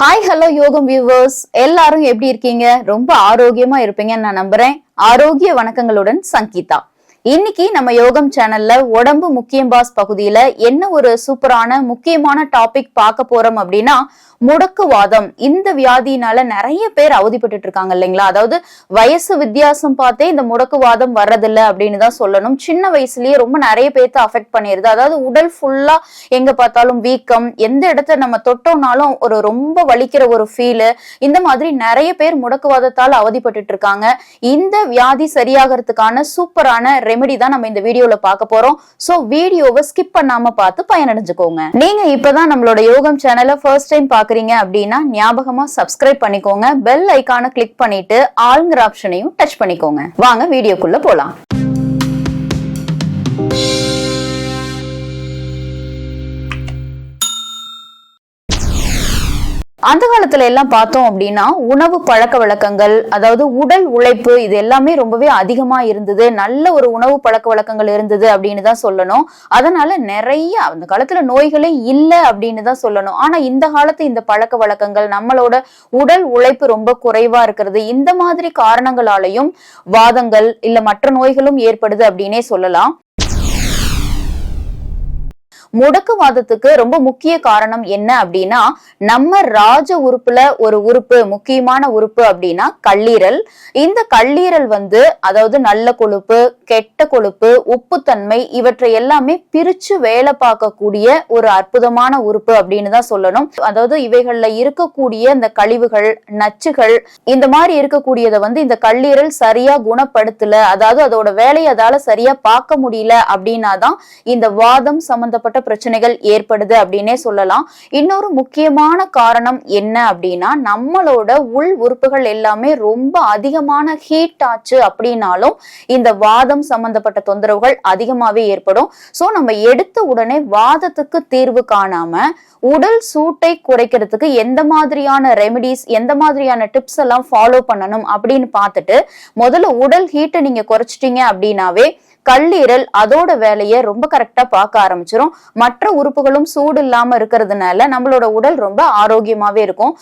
Hi hello யோகம் viewers எல்லாரும் எப்படி இருக்கீங்க? ரொம்ப ஆரோக்கியமா இருப்பீங்கன்னு நான் நம்புறேன். ஆரோக்கிய வணக்கங்களுடன் சங்கீதா. இன்னைக்கு நம்ம யோகம் சேனல்ல உடம்பு முக்கியம் பாஸ் பகுதியில என்ன ஒரு சூப்பரான முக்கியமான டாபிக் பார்க்க போறோம் அப்படின்னா முடக்குவாதம். இந்த வியாதியினால நிறைய பேர் அவதிப்பட்டு இருக்காங்க இல்லைங்களா? அதாவது வயசு வித்தியாசம் பார்த்தே இந்த முடக்குவாதம் வர்றதில்ல அப்படின்னு தான் சொல்லணும். சின்ன வயசுலயே ரொம்ப நிறைய பேர்த்த அஃபெக்ட் பண்ணிடுது. அதாவது உடல் ஃபுல்லா எங்க பார்த்தாலும் வீக்கம் எந்த இடத்த நம்ம தொட்டோம்னாலும் ஒரு ரொம்ப வலிக்கிற ஒரு ஃபீலு இந்த மாதிரி நிறைய பேர் முடக்குவாதத்தால் அவதிப்பட்டு இருக்காங்க. இந்த வியாதி சரியாகிறதுக்கான சூப்பரான ரெமெடி தான் நம்ம இந்த வீடியோல பார்க்க போறோம். சோ வீடியோவை ஸ்கிப் பண்ணாம பார்த்து பயனடைஞ்சுக்கோங்க. நீங்க இப்பதான் நம்மளோட யோகம் சேனலை ஃபர்ஸ்ட் டைம் பாக்குறீங்க அப்படின்னா ஞாபகமா சப்ஸ்கிரைப் பண்ணிக்கோங்க. பெல் ஐக்கான கிளிக் பண்ணிட்டு ஆளுங்கிற ஆப்ஷனையும் டச் பண்ணிக்கோங்க. வாங்க வீடியோக்குள்ள போலாம். அந்த காலத்துல எல்லாம் பார்த்தோம் அப்படின்னா உணவு பழக்க வழக்கங்கள் அதாவது உடல் உழைப்பு இது எல்லாமே ரொம்பவே அதிகமா இருந்தது. நல்ல ஒரு உணவு பழக்க வழக்கங்கள் இருந்தது அப்படின்னு தான் சொல்லணும். அதனால நிறைய அந்த காலத்துல நோய்களே இல்லை அப்படின்னு தான் சொல்லணும். ஆனா இந்த காலத்து இந்த பழக்க வழக்கங்கள் நம்மளோட உடல் உழைப்பு ரொம்ப குறைவா இருக்கிறது. இந்த மாதிரி காரணங்களாலையும் வாதங்கள் இல்ல மற்ற நோய்களும் ஏற்படுது அப்படின்னே சொல்லலாம். முடக்குவாதத்துக்கு ரொம்ப முக்கிய காரணம் என்ன அப்படின்னா நம்ம ராஜ உறுப்புல ஒரு உறுப்பு முக்கியமான உறுப்பு அப்படின்னா கல்லீரல். இந்த கல்லீரல் வந்து அதாவது நல்ல கொழுப்பு கெட்ட கொழுப்பு உப்புத்தன்மை இவற்றை எல்லாமே பிரிச்சு வேலை பார்க்கக்கூடிய ஒரு அற்புதமான உறுப்பு அப்படின்னு தான் சொல்லணும். அதாவது இவைகள்ல இருக்கக்கூடிய இந்த கழிவுகள் நச்சுகள் இந்த மாதிரி இருக்கக்கூடியதை வந்து இந்த கல்லீரல் சரியா குணப்படுத்தல. அதாவது அதோட வேலையை அதால சரியா பார்க்க முடியல அப்படின்னா தான் இந்த வாதம் சம்பந்தப்பட்ட பிரச்சனைகள் ஏற்படுது அப்படின்னே சொல்லலாம். இன்னொரு முக்கியமான காரணம் என்ன அப்படின்னா நம்மளோட உள் உறுப்புகள் எல்லாமே ரொம்ப அதிகமான ஹீட் ஆச்சு அப்படின்னாலும் இந்த வாதம் சம்பந்தப்பட்ட தொந்தரவுகள் அதிகமாவே ஏற்படும். சோ நம்ம எடுத்த உடனே வாதத்துக்கு தீர்வு காணாம உடல் சூட்டை குறைக்கிறதுக்கு எந்த மாதிரியான ரெமிடிஸ் எந்த மாதிரியான டிப்ஸ் எல்லாம் ஃபாலோ பண்ணணும் அப்படின்னு பார்த்துட்டு முதல்ல உடல் ஹீட்டை நீங்க குறைச்சிட்டீங்க அப்படின்னாவே கல்லீரல் அதோட வேலையை ரொம்ப கரெக்டா பார்க்க ஆரம்பிச்சிடும் மற்ற உறுப்புகளும் சூடு இல்லாம இருக்கிறதுனால நம்மளோட உடல் ரொம்ப ஆரோக்கியமாவே இருக்கும்.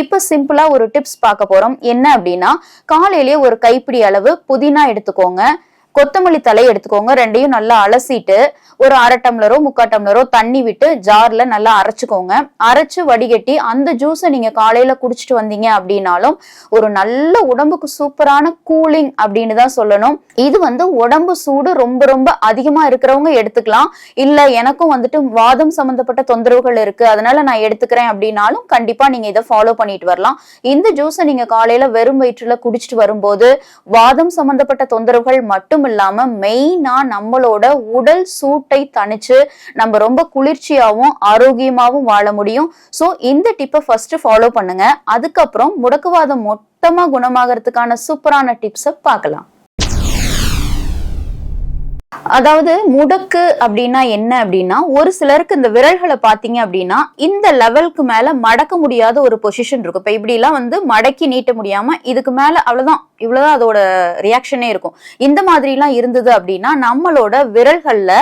இப்போ சிம்பிளா ஒரு டிப்ஸ் பார்க்க போறோம். என்ன அப்படின்னா காலையிலேயே ஒரு கைப்பிடி அளவு புதினா எடுத்துக்கோங்க. கொத்தமல்லி தலை எடுத்துக்கோங்க. ரெண்டையும் நல்லா அலசிட்டு ஒரு அரை டம்ளரோ முக்கால் டம்ளரோ தண்ணி விட்டு ஜார்ல நல்லா அரைச்சுக்கோங்க. அரைச்சு வடிகட்டி அந்த ஜூஸை நீங்க காலையில குடிச்சிட்டு வந்தீங்க அப்படின்னாலும் ஒரு நல்ல உடம்புக்கு சூப்பரான கூலிங் அப்படின்னு தான் சொல்லணும். இது வந்து உடம்பு சூடு ரொம்ப ரொம்ப அதிகமா இருக்கிறவங்க எடுத்துக்கலாம். இல்ல எனக்கும் வந்துட்டு வாதம் சம்பந்தப்பட்ட தொந்தரவுகள் இருக்கு. அதனால நான் எடுத்துக்கிறேன் அப்படின்னாலும் கண்டிப்பா நீங்க இதை ஃபாலோ பண்ணிட்டு வரலாம். இந்த ஜூஸை நீங்க காலையில வெறும் வயிற்றுல குடிச்சிட்டு வரும்போது வாதம் சம்பந்தப்பட்ட தொந்தரவுகள் மட்டும் இல்லாம மெயினா நம்மளோட உடல் சூட்டை தணிச்சு நம்ம ரொம்ப குளிர்ச்சியாவும் ஆரோக்கியமாவும் வாழ முடியும். சோ இந்த டிப்பை ஃபர்ஸ்ட் ஃபாலோ பண்ணுங்க. அதுக்கப்புறம் முடக்குவாதம் மொத்தமா குணமாகறதுக்கான சூப்பரான டிப்ஸை பார்க்கலாம். அதாவது முடக்கு அப்படின்னா என்ன அப்படின்னா ஒரு சிலருக்கு இந்த விரல்களை பாத்தீங்க அப்படின்னா இந்த லெவலுக்கு மேல மடக்க முடியாத ஒரு பொசிஷன் இருக்கும். இப்ப இப்படி எல்லாம் வந்து மடக்கி நீட்ட முடியாம இதுக்கு மேல அவ்வளவுதான் இவ்வளவுதான் அதோட ரியாக்ஷனே இருக்கும். இந்த மாதிரி எல்லாம் இருந்தது அப்படின்னா நம்மளோட விரல்கள்ல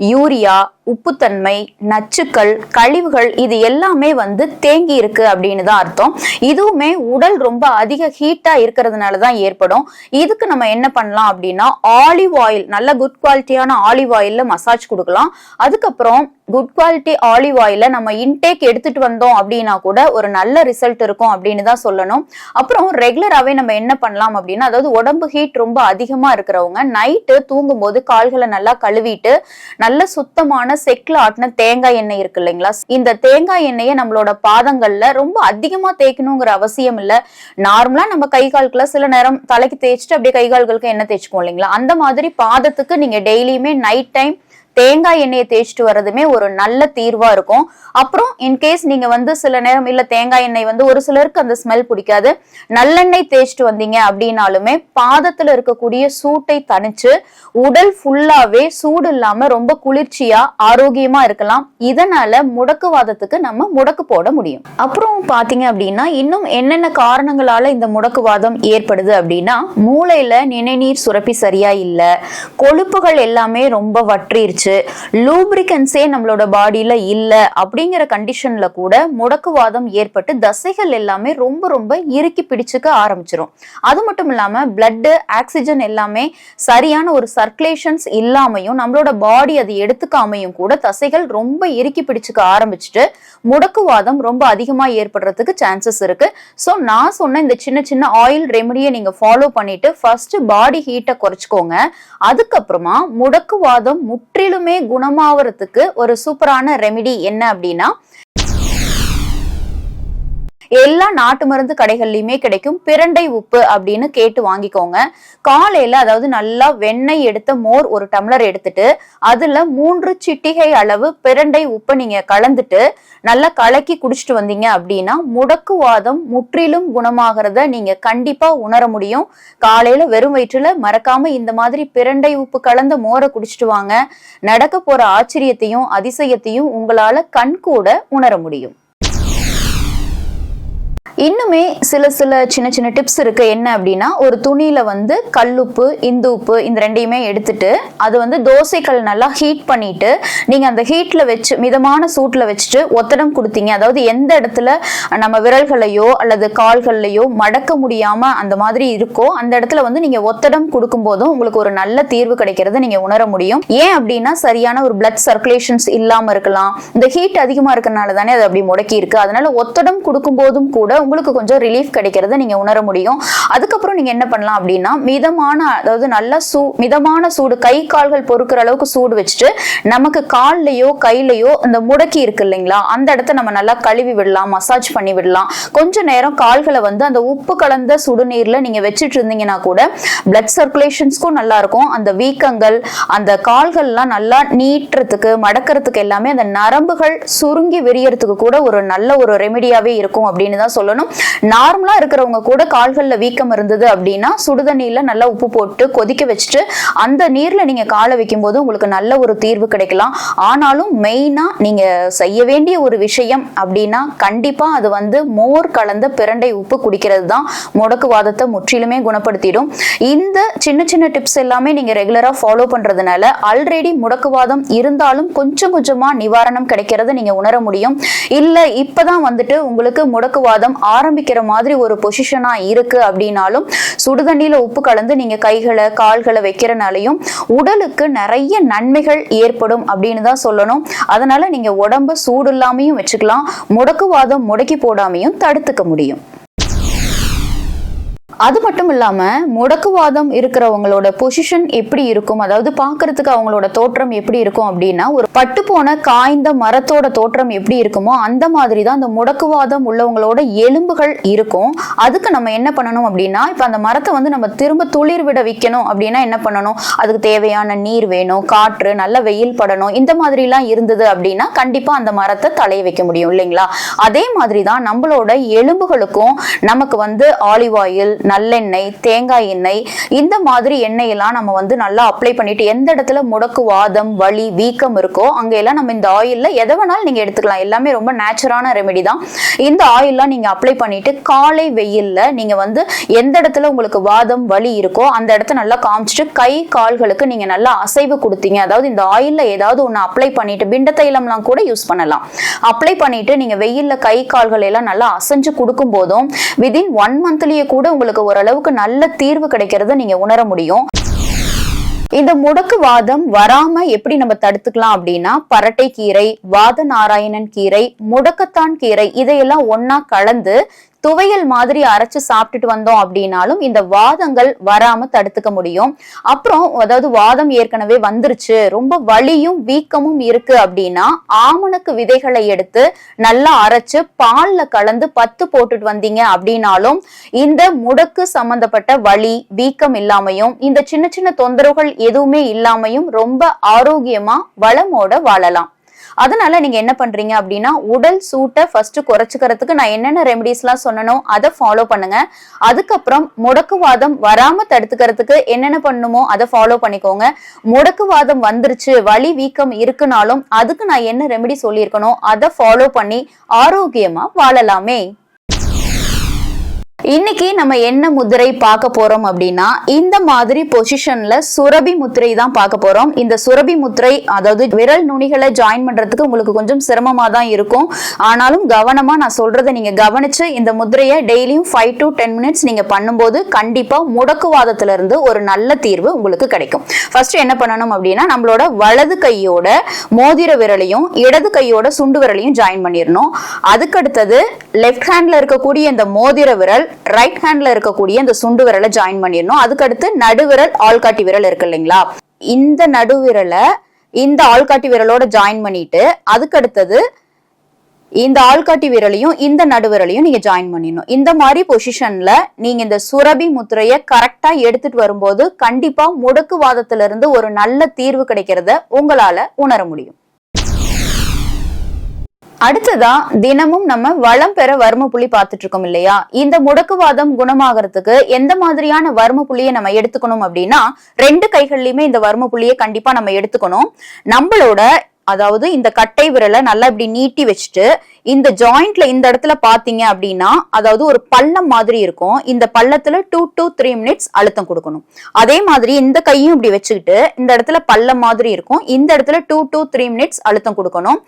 யூரியா உப்புத்தன்மை நச்சுக்கள் கழிவுகள் இது எல்லாமே வந்து தேங்கி இருக்கு அப்படின்னு தான் அர்த்தம். இதுவுமே உடல் ரொம்ப அதிக ஹீட்டா இருக்கிறதுனால தான் ஏற்படும். இதுக்கு நம்ம என்ன பண்ணலாம் அப்படின்னா ஆலிவ் ஆயில் நல்ல குட் குவாலிட்டியான ஆலிவ் ஆயில்ல மசாஜ் கொடுக்கலாம். அதுக்கப்புறம் குட் குவாலிட்டி ஆலிவ் ஆயில நம்ம இன்டேக் எடுத்துட்டு வந்தோம் அப்படின்னா கூட ஒரு நல்ல ரிசல்ட் இருக்கும் அப்படின்னு தான் சொல்லணும். அப்புறம் ரெகுலராகவே நம்ம என்ன பண்ணலாம் அப்படின்னா அதாவது உடம்பு ஹீட் ரொம்ப அதிகமா இருக்கிறவங்க நைட்டு தூங்கும் போது கால்களை நல்லா கழுவிட்டு நல்ல சுத்தமான செக்கில் ஆட்டின தேங்காய் எண்ணெய் இருக்கு இல்லைங்களா? இந்த தேங்காய் எண்ணெயை நம்மளோட பாதங்கள்ல ரொம்ப அதிகமா தேய்க்கணுங்கிற அவசியம் இல்லை. நார்மலா நம்ம கை கால்களை சில நேரம் தலைக்கு தேய்ச்சிட்டு அப்படியே கை கால்களுக்கு எண்ணெய் தேய்ச்சிக்கோம் இல்லைங்களா? அந்த மாதிரி பாதத்துக்கு நீங்க டெய்லியுமே நைட் டைம் தேங்காய் எண்ணெயை தேய்ச்சிட்டு வர்றதுமே ஒரு நல்ல தீர்வா இருக்கும். அப்புறம் இன்கேஸ் நீங்க வந்து சில நேரம் இல்ல தேங்காய் எண்ணெய் வந்து ஒரு சிலருக்கு அந்த ஸ்மெல் பிடிக்காது. நல்லெண்ணெய் தேய்ச்சிட்டு வந்தீங்க அப்படின்னாலுமே பாதத்துல இருக்கக்கூடிய சூட்டை தணிச்சு உடல் ஃபுல்லாவே சூடு இல்லாம ரொம்ப குளிர்ச்சியா ஆரோக்கியமா இருக்கலாம். இதனால முடக்குவாதத்துக்கு நம்ம முடக்கு போட முடியும். அப்புறம் பாத்தீங்க அப்படின்னா இன்னும் என்னென்ன காரணங்களால இந்த முடக்குவாதம் ஏற்படுது அப்படின்னா மூளையில நினைநீர் சுரப்பி சரியா இல்ல கொழுப்புகள் எல்லாமே ரொம்ப வற்றிருச்சு ஆரம்பிச்சு லூப்ரிகன்ஸே நம்மளோட பாடியில இல்லை அப்படிங்கிற கண்டிஷன்ல கூட முடக்குவாதம் ஏற்பட்டு தசைகள் எல்லாமே ரொம்ப ரொம்ப இறுக்கி பிடிச்சுக்க ஆரம்பிச்சிடும் அது மட்டும் இல்லாம பிளட்டு ஆக்சிஜன் எல்லாமே சரியான ஒரு சர்க்குலேஷன்ஸ் இல்லாமையும் நம்மளோட பாடி அது எடுத்துக்காமையும் கூட தசைகள் ரொம்ப இறுக்கி பிடிச்சுக்க ஆரம்பிச்சுட்டு முடக்குவாதம் ரொம்ப அதிகமா ஏற்படுறதுக்கு சான்சஸ் இருக்கு. ஸோ நான் சொன்ன இந்த சின்ன சின்ன ஆயில் ரெமடியை நீங்க ஃபாலோ பண்ணிட்டு ஃபர்ஸ்ட் பாடி ஹீட்டை குறைச்சிக்கோங்க. அதுக்கப்புறமா முடக்குவாதம் முற்றிலும் குணமாவறதுக்கு ஒரு சூப்பரான ரெமிடி என்ன அப்படின்னா எல்லா நாட்டு மருந்து கடைகள்லயுமே கிடைக்கும். பிரண்டை உப்பு அப்படின்னு கேட்டு வாங்கிக்கோங்க. காலையில அதாவது நல்லா வெண்ணெய் எடுத்த மோர் ஒரு டம்ளர் எடுத்துட்டு அதுல மூன்று சிட்டிகை அளவு பிரண்டை உப்பை நீங்க கலந்துட்டு நல்லா கலக்கி குடிச்சிட்டு வந்தீங்க அப்படின்னா முடக்குவாதம் முற்றிலும் குணமாகறத நீங்க கண்டிப்பா உணர முடியும். காலையில வெறும் வயிற்றுல மறக்காம இந்த மாதிரி பிரண்டை உப்பு கலந்த மோரை குடிச்சிட்டு வாங்க. நடக்க போற ஆச்சரியத்தையும் அதிசயத்தையும் உங்களால கண்கூட உணர முடியும். இன்னுமே சில சில சின்ன சின்ன டிப்ஸ் இருக்கு. என்ன அப்படின்னா ஒரு துணியில வந்து கல்லுப்பு இந்து உப்பு இந்த ரெண்டையுமே எடுத்துட்டு அது வந்து தோசைக்கல் நல்லா ஹீட் பண்ணிட்டு நீங்க அந்த ஹீட்ல வச்சு மிதமான சூட்ல வச்சுட்டு ஒத்தடம் கொடுத்தீங்க. அதாவது எந்த இடத்துல நம்ம விரல்களையோ அல்லது கால்கள்லையோ மடக்க முடியாம அந்த மாதிரி இருக்கோ அந்த இடத்துல வந்து நீங்க ஒத்தடம் கொடுக்கும் போதும் உங்களுக்கு ஒரு நல்ல தீர்வு கிடைக்கிறத நீங்க உணர முடியும். ஏன் அப்படின்னா சரியான ஒரு பிளட் சர்க்குலேஷன்ஸ் இல்லாம இருக்கலாம். இந்த ஹீட் அதிகமா இருக்கனால தானே அது அப்படி முடக்கி இருக்கு அதனால ஒத்தடம் கொடுக்கும் போதும் கூட உங்களுக்கு கொஞ்சம் ரிலீஃப் கிடைக்கிறத நீங்க உணர முடியும். அதுக்கப்புறம் நீங்க என்ன பண்ணலாம் அப்படின்னா மிதமான அதாவது நல்ல சூ மிதமான சூடு கை கால்கள் பொறுக்கிற அளவுக்கு சூடு வச்சுட்டு நமக்கு கால்லையோ கையிலையோ இந்த முடக்கி இருக்கு இல்லைங்களா? அந்த இடத்த நம்ம நல்லா கழுவி விடலாம் மசாஜ் பண்ணி விடலாம். கொஞ்ச நேரம் கால்களை வந்து அந்த உப்பு கலந்த சுடுநீர்ல நீங்க வச்சுட்டு இருந்தீங்கன்னா கூட பிளட் சர்க்குலேஷன்ஸ்க்கும் நல்லா இருக்கும். அந்த வீக்கங்கள் அந்த கால்கள்லாம் நல்லா நீட்டுறதுக்கு மடக்கிறதுக்கு எல்லாமே அந்த நரம்புகள் சுருங்கி விரியறதுக்கு கூட ஒரு நல்ல ஒரு ரெமெடியாவே இருக்கும் அப்படின்னு தான் சொல்லணும். நார்மலா இருக்கிறவங்க கூட கால்கள்ல வீக்கம் இருந்தது அப்படின்னா சுடுதண்ணியில நல்லா உப்பு போட்டு கொதிக்க வச்சுட்டு அந்த நீர்ல நீங்க காலை வைக்கும் போது உங்களுக்கு நல்ல ஒரு தீர்வு கிடைக்கலாம். ஆனாலும் மெயினா நீங்க செய்ய வேண்டிய ஒரு விஷயம் அப்படின்னா கண்டிப்பா அது வந்து மோர் கலந்த பிரண்டை உப்பு குடிக்கிறது தான் முடக்குவாதத்தை முற்றிலுமே குணப்படுத்திடும். இந்த சின்ன சின்ன டிப்ஸ் எல்லாமே நீங்க ரெகுலரா ஃபாலோ பண்றதுனால ஆல்ரெடி முடக்குவாதம் இருந்தாலும் கொஞ்சம் கொஞ்சமா நிவாரணம் கிடைக்கிறத நீங்க உணர முடியும். இல்ல இப்பதான் வந்துட்டு உங்களுக்கு முடக்குவாதம் ஆரம்பிக்கிற மாதிரி ஒரு பொசிஷனா இருக்கு அப்படின்னாலும் சுடுதண்ணியில உப்பு கலந்து நீங்க கைகளை கால்களை வைக்கிறனாலையும் உடலுக்கு நிறைய நன்மைகள் ஏற்படும் அப்படின்னு தான் சொல்லணும். அதனால நீங்க உடம்ப சூடு இல்லாமையும் வச்சுக்கலாம் முடக்குவாதம் முடக்கி போடாமையும் தடுத்துக்க முடியும். அது மட்டும் இல்லாமல் முடக்குவாதம் இருக்கிறவங்களோட பொசிஷன் எப்படி இருக்கும்? அதாவது பார்க்கறதுக்கு அவங்களோட தோற்றம் எப்படி இருக்கும் அப்படின்னா ஒரு பட்டு போன காய்ந்த மரத்தோட தோற்றம் எப்படி இருக்குமோ அந்த மாதிரி தான் அந்த முடக்குவாதம் உள்ளவங்களோட எலும்புகள் இருக்கும். அதுக்கு நம்ம என்ன பண்ணணும் அப்படின்னா இப்போ அந்த மரத்தை வந்து நம்ம திரும்ப துளிர் விட வைக்கணும் அப்படின்னா என்ன பண்ணணும்? அதுக்கு தேவையான நீர் வேணும் காற்று நல்ல வெயில் படணும் இந்த மாதிரிலாம் இருந்தது அப்படின்னா கண்டிப்பாக அந்த மரத்தை தலைய வைக்க முடியும் இல்லைங்களா? அதே மாதிரி தான் நம்மளோட எலும்புகளுக்கும் நமக்கு வந்து ஆலிவ் ஆயில் நல்லெண்ணெய் தேங்காய் எண்ணெய் இந்த மாதிரி எண்ணெயெல்லாம் நம்ம வந்து நல்லா அப்ளை பண்ணிட்டு எந்த இடத்துல முடக்கு வாதம் வலி வீக்கம் இருக்கோ அங்கெல்லாம் நம்ம இந்த ஆயில்ல எதை வேணாலும் நீங்க எடுத்துக்கலாம். எல்லாமே ரொம்ப நேச்சுரான ரெமெடி தான். இந்த ஆயில்லாம் நீங்க அப்ளை பண்ணிட்டு காலை வெயில்ல நீங்க வந்து எந்த இடத்துல உங்களுக்கு வாதம் வலி இருக்கோ அந்த இடத்த நல்லா காமிச்சிட்டு கை கால்களுக்கு நீங்க நல்லா அசைவு கொடுத்தீங்க. அதாவது இந்த ஆயில்ல ஏதாவது ஒண்ணு அப்ளை பண்ணிட்டு பிண்ட தைலம்லாம் கூட யூஸ் பண்ணலாம். அப்ளை பண்ணிட்டு நீங்க வெயில்ல கை கால்கள் எல்லாம் நல்லா அசைஞ்சு கொடுக்கும் போதும் விதின் ஒன் மந்த்லயே கூட உங்களுக்கு ஓரளவுக்கு நல்ல தீர்வு கிடைக்கிறத நீங்க உணர முடியும். இந்த முடக்கு வாதம் வராம எப்படி நம்ம தடுத்துக்கலாம் அப்படின்னா பரட்டை கீரை வாத நாராயணன் கீரை முடக்கத்தான் கீரை இதையெல்லாம் ஒன்னா கலந்து துவையல் மாதிரி அரைச்சு சாப்பிட்டுட்டு வந்தோம் அப்படின்னாலும் இந்த வாதங்கள் வராம தடுத்துக்க முடியும். அப்புறம் அதாவது வாதம் ஏற்கனவே வந்துருச்சு. ரொம்ப வலியும் வீக்கமும் இருக்கு அப்படின்னா ஆமணக்கு விதைகளை எடுத்து நல்லா அரைச்சு பால்ல கலந்து பத்து போட்டுட்டு வந்தீங்க அப்படின்னாலும் இந்த முடக்கு சம்பந்தப்பட்ட வலி வீக்கம் இல்லாமையும் இந்த சின்ன சின்ன தொந்தரவுகள் எதுவுமே இல்லாமையும் ரொம்ப ஆரோக்கியமா வளமோட வாழலாம். அதனால நீங்க என்ன பண்றீங்க அப்படின்னா உடல் சூட்டை ஃபர்ஸ்ட் குறைச்சுக்கிறதுக்கு நான் என்னென்ன ரெமெடிஸ்லாம் சொன்னனோ அதை ஃபாலோ பண்ணுங்க. அதுக்கப்புறம் முடக்குவாதம் வராம தடுத்துக்கிறதுக்கு என்னென்ன பண்ணுமோ அதை ஃபாலோ பண்ணிக்கோங்க. முடக்குவாதம் வந்துருச்சு வலி வீக்கம் இருக்குனாலும் அதுக்கு நான் என்ன ரெமெடி சொல்லியிருக்கணும் அதை ஃபாலோ பண்ணி ஆரோக்கியமா வாழலாமே. இன்னைக்கு நம்ம என்ன முத்திரை பார்க்க போறோம் அப்படின்னா இந்த மாதிரி பொசிஷன்ல சுரபி முத்திரை தான் பார்க்க போறோம். இந்த சுரபி முத்திரை அதாவது விரல் நுனிகளை ஜாயின் பண்றதுக்கு உங்களுக்கு கொஞ்சம் சிரமமா தான் இருக்கும். ஆனாலும் கவனமா நான் சொல்றதை நீங்க கவனிச்சு இந்த முத்திரையை டெய்லியும் ஃபைவ் டு டென் மினிட்ஸ் நீங்க பண்ணும்போது கண்டிப்பா முடக்குவாதத்துல இருந்து ஒரு நல்ல தீர்வு உங்களுக்கு கிடைக்கும். ஃபர்ஸ்ட் என்ன பண்ணணும் அப்படின்னா நம்மளோட வலது கையோட மோதிர விரலையும் இடது கையோட சுண்டு விரலையும் ஜாயின் பண்ணிடணும். அதுக்கடுத்தது லெஃப்ட் ஹேண்ட்ல இருக்கக்கூடிய இந்த மோதிர விரல் ரைட் ஹேண்ட்ல இருக்கக்கூடிய இந்த சுண்டு விரலை ஜாயின் பண்ணிடணும். அதுக்கடுத்து நடுவிரல் ஆள்காட்டி விரல் இருக்கு இல்லைங்களா? இந்த நடுவிரலை இந்த ஆள்காட்டி விரலோட ஜாயின் பண்ணிட்டு அதுக்கடுத்தது இந்த ஆள்காட்டி விரலையும் இந்த நடுவிரலையும் நீங்க ஜாயின் பண்ணிடணும். இந்த மாதிரி பொசிஷன்ல நீங்க இந்த சுரபி முத்திரைய கரெக்டா எடுத்துட்டு வரும்போது கண்டிப்பா முடக்குவாதத்திலிருந்து ஒரு நல்ல தீர்வு கிடைக்கிறத உங்களால உணர முடியும். அடுத்ததா தினமும் நம்ம வளம் பெற வர்ம புள்ளி பார்த்துட்டு இருக்கோம் இல்லையா? இந்த முடக்குவாதம் குணமாகறதுக்கு எந்த மாதிரியான வர்ம புள்ளியை நம்ம எடுத்துக்கணும் அப்படின்னா ரெண்டு கைகள்லயுமே இந்த வர்ம புள்ளியை கண்டிப்பா நம்ம எடுத்துக்கணும். நம்மளோட அதாவது இந்த கட்டை விரலை நல்லா இப்படி நீட்டி வச்சுட்டு இந்த ஜாயிண்ட்ல இந்த இடத்துல பாத்தீங்க அப்படின்னா அதாவது ஒரு பள்ளம் மாதிரி இருக்கும். இந்த பள்ளத்துல டூ டு த்ரீ மினிட்ஸ் அழுத்தம் கொடுக்கணும். அதே மாதிரி இந்த கையும் இப்படி வச்சுக்கிட்டு இந்த இடத்துல பள்ளம் மாதிரி இருக்கும். இந்த இடத்துல டூ டு த்ரீ மினிட்ஸ் அழுத்தம் கொடுக்கணும்.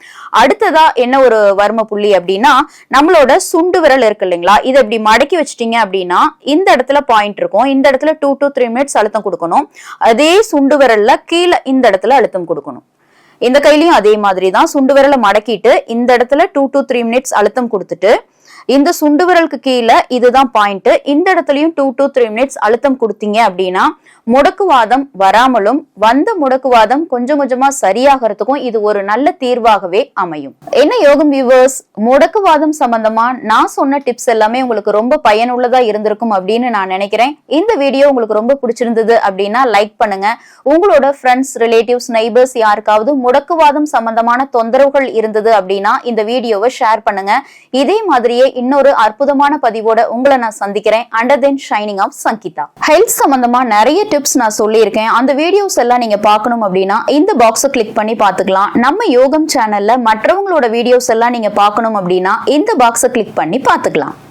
அடுத்ததா என்ன ஒரு வர்ம புள்ளி அப்படின்னா நம்மளோட சுண்டு விரல் இருக்கு இல்லைங்களா? இதை இப்படி மடக்கி வச்சிட்டீங்க அப்படின்னா இந்த இடத்துல பாயிண்ட் இருக்கும். இந்த இடத்துல டூ டு த்ரீ மினிட்ஸ் அழுத்தம் கொடுக்கணும். அதே சுண்டு விரல்ல கீழே இந்த இடத்துல அழுத்தம் கொடுக்கணும். இந்த கையிலையும் அதே மாதிரி தான் சுண்டு விரலை மடக்கிட்டு இந்த இடத்துல டூ டு த்ரீ மினிட்ஸ் அழுத்தம் கொடுத்துட்டு இந்த சுண்டு விரலுக்கு கீழே இதுதான் பாயிண்ட் இந்த இடத்துலயும் டூ டு த்ரீ மினிட்ஸ் அழுத்தம் கொடுத்தீங்க அப்படின்னா முடக்குவாதம் வராமலும் வந்த முடக்குவாதம் கொஞ்சம் கொஞ்சமா சரியாகிறதுக்கும் இது ஒரு நல்ல தீர்வாகவே அமையும். என்ன யோகம் வியூவர்ஸ் முடக்குவாதம் சம்பந்தமா நான் சொன்ன டிப்ஸ் எல்லாமே உங்களுக்கு ரொம்ப பயனுள்ளதா இருந்திருக்கும் அப்படின்னு நான் நினைக்கிறேன். இந்த வீடியோ உங்களுக்கு ரொம்ப பிடிச்சிருந்தது அப்படின்னா லைக் பண்ணுங்க. உங்களோட ஃப்ரெண்ட்ஸ் ரிலேட்டிவ்ஸ் நெய்பர்ஸ் யாருக்காவது முடக்குவாதம் சம்பந்தமான தொந்தரவுகள் இருந்தது அப்படின்னா இந்த வீடியோவை ஷேர் பண்ணுங்க. இதே மாதிரி மாதிரியே இன்னொரு அற்புதமான பதிவோட உங்களை நான் சந்திக்கிறேன். Under then shining of Sangeetha health சம்பந்தமா நிறைய டிப்ஸ் நான் சொல்லியிருக்கேன். அந்த வீடியோஸ் எல்லாம் நீங்க பார்க்கணும் அப்படின்னா இந்த பாக்ஸை கிளிக் பண்ணி பார்த்துக்கலாம். நம்ம யோகம் சேனல்ல மற்றவங்களோட வீடியோஸ் எல்லாம் நீங்க பார்க்கணும் அப்படின்னா இந்த பாக்ஸை கிளிக் பண்ணி பார்த்துக்கலாம்.